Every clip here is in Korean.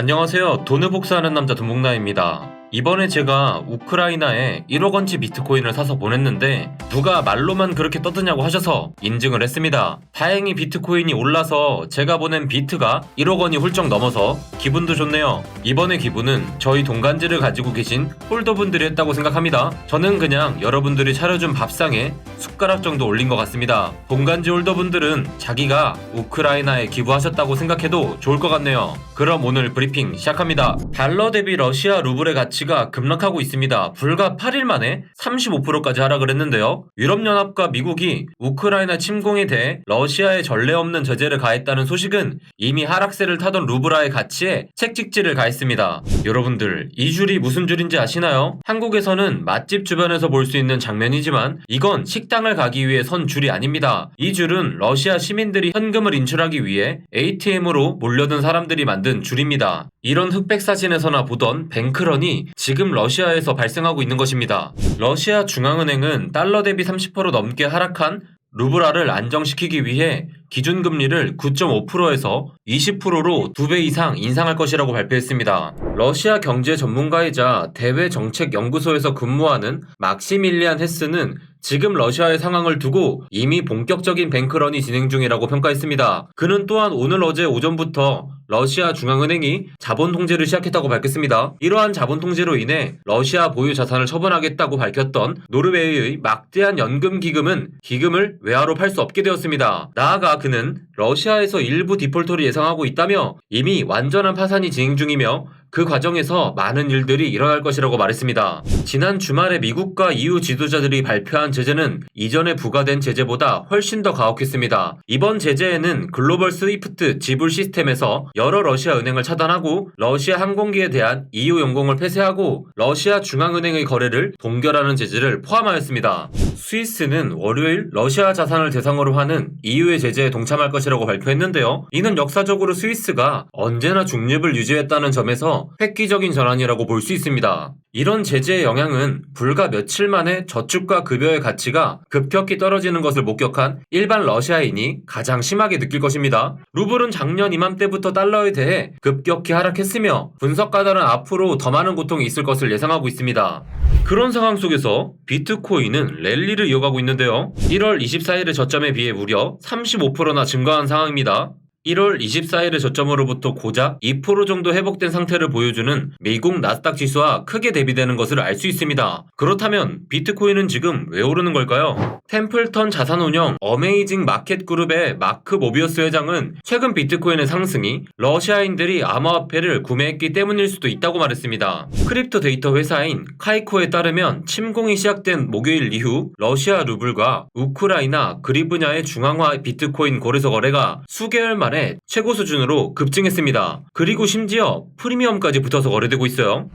안녕하세요. 돈을 복사하는 남자 돈복나입니다. 이번에 제가 우크라이나에 1억 원치 비트코인을 사서 보냈는데 누가 말로만 그렇게 떠드냐고 하셔서 인증을 했습니다. 다행히 비트코인이 올라서 제가 보낸 비트가 1억 원이 훌쩍 넘어서 기분도 좋네요. 이번에 기분은 저희 동간지를 가지고 계신 홀더분들이 했다고 생각합니다. 저는 그냥 여러분들이 차려준 밥상에 숟가락 정도 올린 것 같습니다. 동간지 홀더분들은 자기가 우크라이나에 기부하셨다고 생각해도 좋을 것 같네요. 그럼 오늘 브리핑 시작합니다. 달러 대비 러시아 루블의 가치가 급락하고 있습니다. 불과 8일 만에 35%까지 하락을 했는데요. 유럽연합과 미국이 우크라이나 침공에 대해 러시아에 전례 없는 제재를 가했다는 소식은 이미 하락세를 타던 루브라의 가치에 책찍질을 가했습니다. 여러분들 이 줄이 무슨 줄인지 아시나요? 한국에서는 맛집 주변에서 볼 수 있는 장면이지만 이건 식당을 가기 위해 선 줄이 아닙니다. 이 줄은 러시아 시민들이 현금을 인출하기 위해 ATM으로 몰려든 사람들이 만든 줄입니다. 이런 흑백 사진에서나 보던 뱅크런이 지금 러시아에서 발생하고 있는 것입니다. 러시아 중앙은행은 달러 대비 30% 넘게 하락한 루브라를 안정시키기 위해 기준금리를 9.5%에서 20%로 2배 이상 인상할 것이라고 발표했습니다. 러시아 경제 전문가이자 대외정책연구소에서 근무하는 막시밀리안 헤스는 지금 러시아의 상황을 두고 이미 본격적인 뱅크런이 진행 중이라고 평가했습니다. 그는 또한 오늘 어제 오전부터 러시아 중앙은행이 자본 통제를 시작했다고 밝혔습니다. 이러한 자본 통제로 인해 러시아 보유 자산을 처분하겠다고 밝혔던 노르웨이의 막대한 연금 기금은 기금을 외화로 팔 수 없게 되었습니다. 나아가 그는 러시아에서 일부 디폴터를 예상하고 있다며 이미 완전한 파산이 진행 중이며 그 과정에서 많은 일들이 일어날 것이라고 말했습니다. 지난 주말에 미국과 EU 지도자들이 발표한 제재는 이전에 부과된 제재보다 훨씬 더 가혹했습니다. 이번 제재에는 글로벌 스위프트 지불 시스템에서 여러 러시아 은행을 차단하고 러시아 항공기에 대한 EU 연공을 폐쇄하고 러시아 중앙은행의 거래를 동결하는 제재를 포함하였습니다. 스위스는 월요일 러시아 자산을 대상으로 하는 EU의 제재에 동참할 것이라고 발표했는데요. 이는 역사적으로 스위스가 언제나 중립을 유지했다는 점에서 획기적인 전환이라고 볼 수 있습니다. 이런 제재의 영향은 불과 며칠 만에 저축과 급여의 가치가 급격히 떨어지는 것을 목격한 일반 러시아인이 가장 심하게 느낄 것입니다. 루블은 작년 이맘때부터 달러에 대해 급격히 하락했으며 분석가들은 앞으로 더 많은 고통이 있을 것을 예상하고 있습니다. 그런 상황 속에서 비트코인은 랠리를 이어가고 있는데요. 1월 24일의 저점에 비해 무려 35%나 증가한 상황입니다. 1월 24일의 저점으로부터 고작 2% 정도 회복된 상태를 보여주는 미국 나스닥 지수와 크게 대비되는 것을 알 수 있습니다. 그렇다면 비트코인은 지금 왜 오르는 걸까요? 템플턴 자산운용 어메이징 마켓 그룹의 마크 모비어스 회장은 최근 비트코인의 상승이 러시아인들이 암호화폐를 구매했기 때문일 수도 있다고 말했습니다. 크립토 데이터 회사인 카이코에 따르면 침공이 시작된 목요일 이후 러시아 루블과 우크라이나 그리브냐의 중앙화 비트코인 거래소 거래가 수개월 만에 최고 수준으로 급증했습니다. 그리고 심지어 프리미엄까지 붙어서 거래되고 있어요.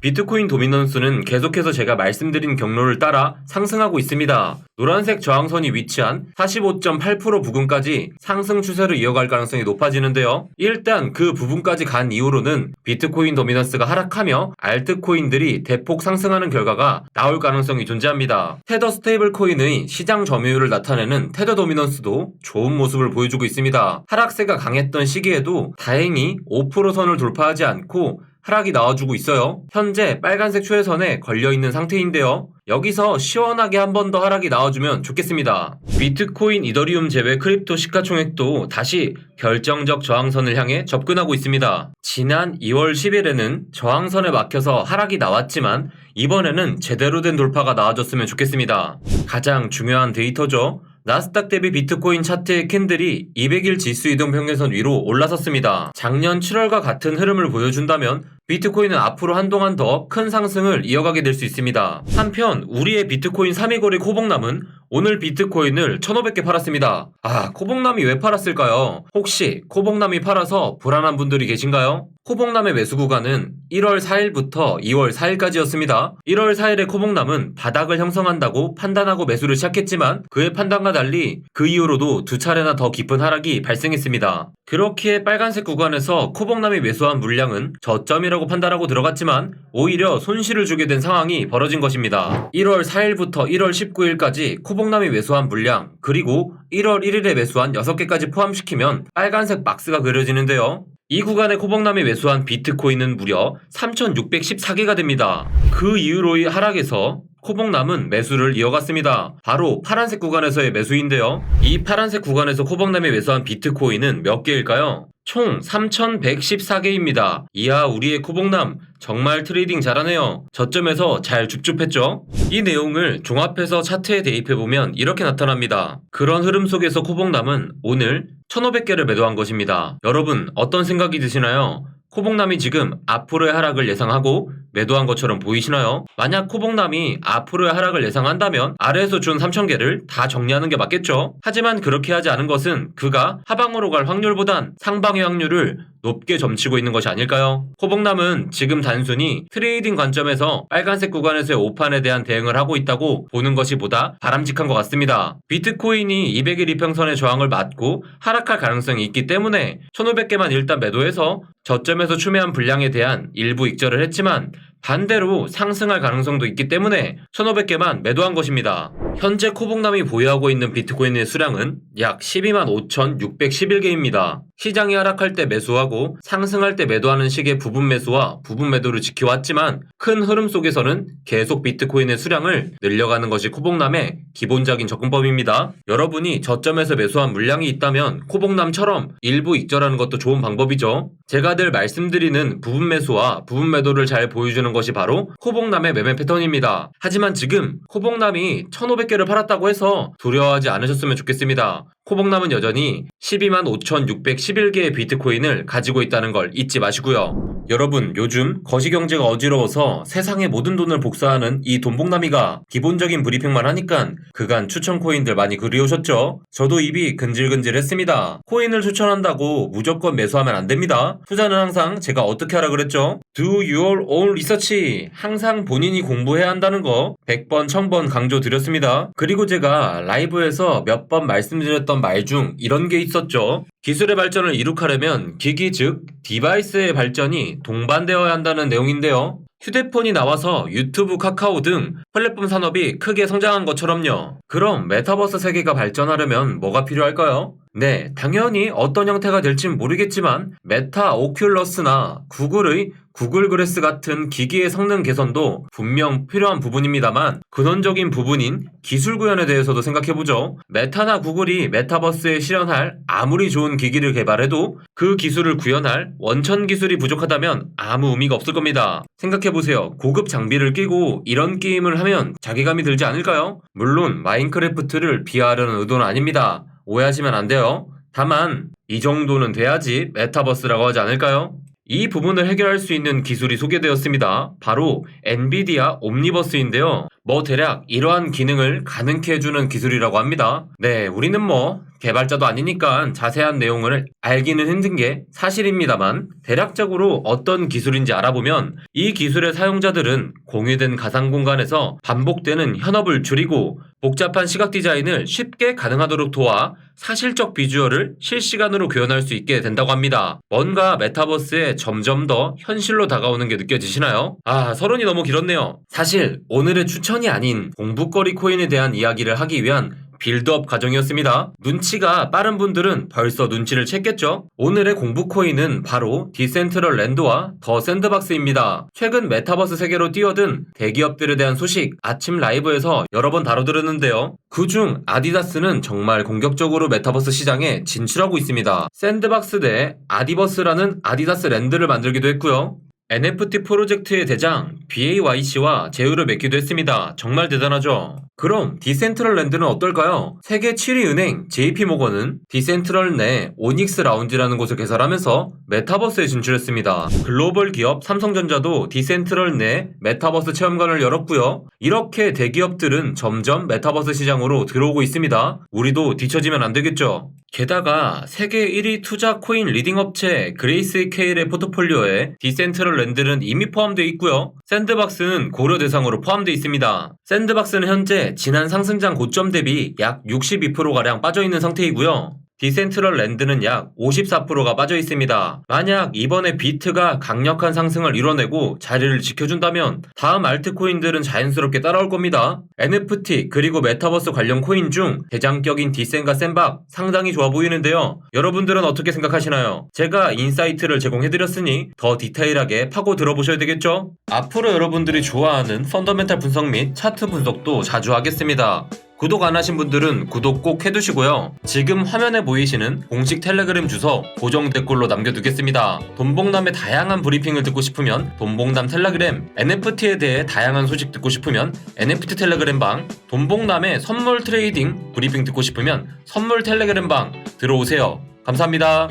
비트코인 도미넌스는 계속해서 제가 말씀드린 경로를 따라 상승하고 있습니다. 노란색 저항선이 위치한 45.8% 부근까지 상승 추세를 이어갈 가능성이 높아지는데요. 일단 그 부분까지 간 이후로는 비트코인 도미넌스가 하락하며 알트코인들이 대폭 상승하는 결과가 나올 가능성이 존재합니다. 테더 스테이블 코인의 시장 점유율을 나타내는 테더 도미넌스도 좋은 모습을 보여주고 있습니다. 하락세가 강했던 시기에도 다행히 5% 선을 돌파하지 않고 하락이 나와주고 있어요. 현재 빨간색 추세선에 걸려있는 상태인데요. 여기서 시원하게 한 번 더 하락이 나와주면 좋겠습니다. 비트코인, 이더리움 제외 크립토 시가총액도 다시 결정적 저항선을 향해 접근하고 있습니다. 지난 2월 10일에는 저항선에 막혀서 하락이 나왔지만 이번에는 제대로 된 돌파가 나와줬으면 좋겠습니다. 가장 중요한 데이터죠. 나스닥 대비 비트코인 차트의 캔들이 200일 지수 이동 평균선 위로 올라섰습니다. 작년 7월과 같은 흐름을 보여준다면 비트코인은 앞으로 한동안 더 큰 상승을 이어가게 될 수 있습니다. 한편 우리의 비트코인 3위 거래 코봉남은 오늘 비트코인을 1,500개 팔았습니다. 아, 코봉남이 왜 팔았을까요? 혹시 코봉남이 팔아서 불안한 분들이 계신가요? 코봉남의 매수 구간은 1월 4일부터 2월 4일까지였습니다. 1월 4일에 코봉남은 바닥을 형성한다고 판단하고 매수를 시작했지만 그의 판단과 달리 그 이후로도 두 차례나 더 깊은 하락이 발생했습니다. 그렇기에 빨간색 구간에서 코봉남이 매수한 물량은 저점 이라고 판단하고 들어갔지만 오히려 손실을 주게 된 상황이 벌어진 것입니다. 1월 4일부터 1월 19일까지 코봉남이 매수한 물량 그리고 1월 1일에 매수한 6개까지 포함시키면 빨간색 박스가 그려지는데요. 이 구간에 코봉남이 매수한 비트코인은 무려 3,614개가 됩니다. 그 이후로의 하락에서 코봉남은 매수를 이어갔습니다. 바로 파란색 구간에서의 매수인데요. 이 파란색 구간에서 코봉남이 매수한 비트코인은 몇 개일까요? 총 3,114개입니다. 이야, 우리의 코봉남 정말 트레이딩 잘하네요. 저점에서 잘 줍줍했죠? 이 내용을 종합해서 차트에 대입해보면 이렇게 나타납니다. 그런 흐름 속에서 코봉남은 오늘 1,500개를 매도한 것입니다. 여러분, 어떤 생각이 드시나요? 코봉남이 지금 앞으로의 하락을 예상하고 매도한 것처럼 보이시나요? 만약 코봉남이 앞으로의 하락을 예상한다면 아래에서 준 3,000개를 다 정리하는 게 맞겠죠? 하지만 그렇게 하지 않은 것은 그가 하방으로 갈 확률보단 상방의 확률을 높게 점치고 있는 것이 아닐까요? 코봉남은 지금 단순히 트레이딩 관점에서 빨간색 구간에서의 오판에 대한 대응을 하고 있다고 보는 것이 보다 바람직한 것 같습니다. 비트코인이 200일 이평선의 저항을 맞고 하락할 가능성이 있기 때문에 1500개만 일단 매도해서 저점에서 추매한 분량에 대한 일부 익절을 했지만 반대로 상승할 가능성도 있기 때문에 1500개만 매도한 것입니다. 현재 코봉남이 보유하고 있는 비트코인의 수량은 약 12만 5,611개입니다. 시장이 하락할 때 매수하고 상승할 때 매도하는 식의 부분 매수와 부분 매도를 지켜왔지만 큰 흐름 속에서는 계속 비트코인의 수량을 늘려가는 것이 코봉남의 기본적인 접근법입니다. 여러분이 저점에서 매수한 물량이 있다면 코봉남처럼 일부 익절하는 것도 좋은 방법이죠. 제가 늘 말씀드리는 부분 매수와 부분 매도를 잘 보여주는 것이 바로 코봉남의 매매 패턴입니다. 하지만 지금 코봉남이 1,500개를 팔았다고 해서 두려워하지 않으셨으면 좋겠습니다. 코봉남은 여전히 12만 5,611개의 비트코인을 가지고 있다는 걸 잊지 마시고요. 여러분, 요즘 거시경제가 어지러워서 세상의 모든 돈을 복사하는 이 돈봉남이가 기본적인 브리핑만 하니까 그간 추천 코인들 많이 그리우셨죠? 저도 입이 근질근질했습니다. 코인을 추천한다고 무조건 매수하면 안 됩니다. 투자는 항상 제가 어떻게 하라 그랬죠? Do your own research. 항상 본인이 공부해야 한다는 거 100번, 1000번 강조 드렸습니다. 그리고 제가 라이브에서 몇 번 말씀드렸던 말 중 이런 게 있었죠. 기술의 발전을 이룩하려면 기기 즉 디바이스의 발전이 동반되어야 한다는 내용인데요. 휴대폰이 나와서 유튜브, 카카오 등 플랫폼 산업이 크게 성장한 것처럼요. 그럼 메타버스 세계가 발전하려면 뭐가 필요할까요? 네, 당연히 어떤 형태가 될진 모르겠지만 메타 오큘러스나 구글의 구글 그래스 같은 기기의 성능 개선도 분명 필요한 부분입니다만 근원적인 부분인 기술 구현에 대해서도 생각해보죠. 메타나 구글이 메타버스에 실현할 아무리 좋은 기기를 개발해도 그 기술을 구현할 원천 기술이 부족하다면 아무 의미가 없을 겁니다. 생각해보세요. 고급 장비를 끼고 이런 게임을 하면 자괴감이 들지 않을까요? 물론 마인크래프트를 비하하려는 의도는 아닙니다. 오해하시면 안 돼요. 다만 이 정도는 돼야지 메타버스라고 하지 않을까요? 이 부분을 해결할 수 있는 기술이 소개되었습니다. 바로 엔비디아 옴니버스인데요. 뭐 대략 이러한 기능을 가능케 해주는 기술이라고 합니다. 네, 우리는 뭐 개발자도 아니니까 자세한 내용을 알기는 힘든 게 사실입니다만 대략적으로 어떤 기술인지 알아보면 이 기술의 사용자들은 공유된 가상 공간에서 반복되는 현업을 줄이고 복잡한 시각 디자인을 쉽게 가능하도록 도와 사실적 비주얼을 실시간으로 구현할 수 있게 된다고 합니다. 뭔가 메타버스에 점점 더 현실로 다가오는 게 느껴지시나요? 아, 서론이 너무 길었네요. 사실 오늘의 추천이 아닌 공부거리 코인에 대한 이야기를 하기 위한 빌드업 과정이었습니다. 눈치가 빠른 분들은 벌써 눈치를 챘겠죠? 오늘의 공부 코인은 바로 디센트럴 랜드와 더 샌드박스입니다. 최근 메타버스 세계로 뛰어든 대기업들에 대한 소식 아침 라이브에서 여러 번 다뤄드렸는데요. 그중 아디다스는 정말 공격적으로 메타버스 시장에 진출하고 있습니다. 샌드박스 대 아디버스라는 아디다스 랜드를 만들기도 했고요. NFT 프로젝트의 대장 BAYC와 제휴를 맺기도 했습니다. 정말 대단하죠? 그럼 디센트럴랜드는 어떨까요? 세계 7위 은행 JP모건은 디센트럴 내 오닉스 라운지라는 곳을 개설하면서 메타버스에 진출했습니다. 글로벌 기업 삼성전자도 디센트럴 내 메타버스 체험관을 열었고요. 이렇게 대기업들은 점점 메타버스 시장으로 들어오고 있습니다. 우리도 뒤처지면 안 되겠죠? 게다가 세계 1위 투자 코인 리딩 업체 그레이스 케일의 포트폴리오에 디센트럴 랜드는 이미 포함되어 있고요. 샌드박스는 고려 대상으로 포함되어 있습니다. 샌드박스는 현재 지난 상승장 고점 대비 약 62%가량 빠져 있는 상태이고요. 디센트럴 랜드는 약 54%가 빠져 있습니다. 만약 이번에 비트가 강력한 상승을 이뤄내고 자리를 지켜준다면 다음 알트코인들은 자연스럽게 따라올 겁니다. NFT 그리고 메타버스 관련 코인 중 대장격인 디센과 센박 상당히 좋아 보이는데요. 여러분들은 어떻게 생각하시나요? 제가 인사이트를 제공해드렸으니 더 디테일하게 파고 들어보셔야 되겠죠? 앞으로 여러분들이 좋아하는 펀더멘탈 분석 및 차트 분석도 자주 하겠습니다. 구독 안 하신 분들은 구독 꼭 해두시고요. 지금 화면에 보이시는 공식 텔레그램 주소 고정 댓글로 남겨두겠습니다. 돈봉남의 다양한 브리핑을 듣고 싶으면 돈봉남 텔레그램, NFT에 대해 다양한 소식 듣고 싶으면 NFT 텔레그램 방, 돈봉남의 선물 트레이딩 브리핑 듣고 싶으면 선물 텔레그램 방 들어오세요. 감사합니다.